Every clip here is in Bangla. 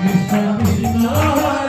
Hare Krishna, Hare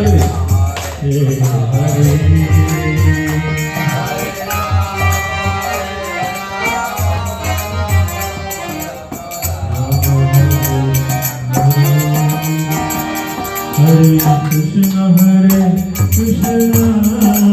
ఉంటుంది Hare Krishna Hare Krishna.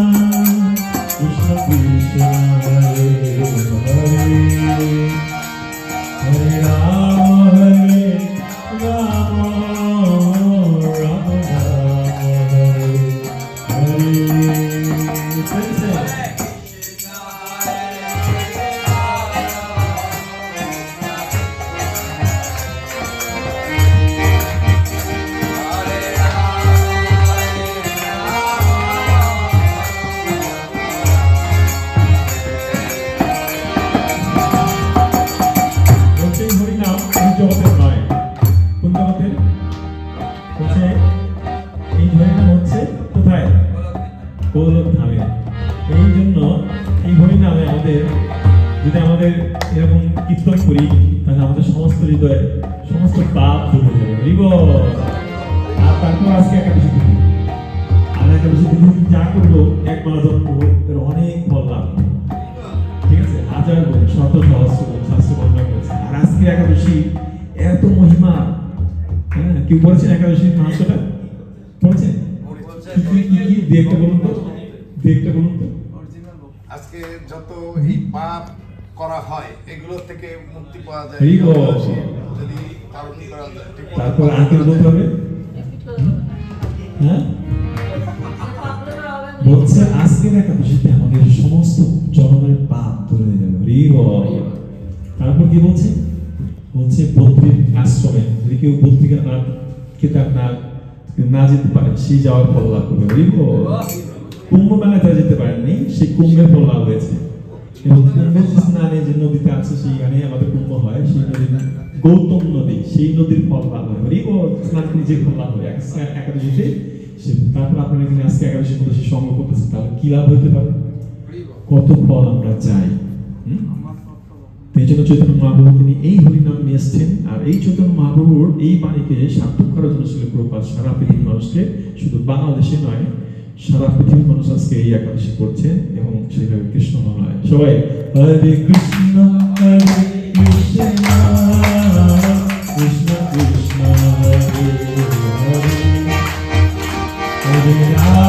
এই জন্য এই হরিনামে আমাদের যদি আমাদের এরকম কীর্তন করি তাহলে আমাদের সমস্ত হৃদয়ে সমস্ত পাপ দূর হয়ে যাবে। রিব! আর তারপর আজকে একটা বেশি আর একটা বেশি দিন যা করব এক মালা জপ করব এর অনেক ফল লাভ ঠিক আছে? হাজার গুণ শত সহস্র গুণ শাস্ত্র বর্ণনা করেছে। আর আজকে একাদশী এত মহিমা হ্যাঁ? কেউ বলেছেন একাদশীর মাহাত্মটা বলছেন কি কি দিয়ে একটা বলুন তো। দু একটা বলুন তো। আজকে যত এই পাপ করা হয় এগুলো থেকে মুক্তি পাওয়া যায়। যদি পালন করা যায় তারপর আঙ্কেল বলতে হবে? হ্যাঁ? বলছে আজকের একাদশীতে আমাদের সমস্ত জনমের পাপ ধরে যাবে। তারপর কি বলছে? বলছে বদ্রীর আশ্রমে। যদি কেউ বদ্রিকা না কেদার না না যেতে পারে সেই যাওয়ার ফল লাভ করবে। কুম্ভ যারা যেতে পারেননি, সেই কুম্ভের ফল হয়েছে। এবং কুম্ভের স্নানে যে নদীতে আছে সেইখানে আমাদের কুম্ভ হয়, সেই নদীর গৌতম নদী। সেই নদীর ফল হয়। রি বল। স্নান যে ফল হয় একাদশীতে সে- তারপর আপনারা এখানে আজকে একাদশীর মধ্যে সে সঙ্গ করতেছে, তাহলে কি লাভ হতে পারে? কত ফল আমরা চাই? এই জন্য চৈতন্য মহাপ্রভু তিনি এই হরিনাম নিয়ে এসছেন। আর এই চৈতন্য মহাপ্রভুর এই বাণীকে সার্থক করার জন্য ছিল প্রভুপাদ সারা পৃথিবীর মানুষকে। শুধু বাংলাদেশে নয় সারা পৃথিবীর মানুষ আজকে এই একাদশী করছে এবং সেইভাবে কৃষ্ণ নয় সবাই, হরে কৃষ্ণ হরে কৃষ্ণ কৃষ্ণ কৃষ্ণ, হরে হরে।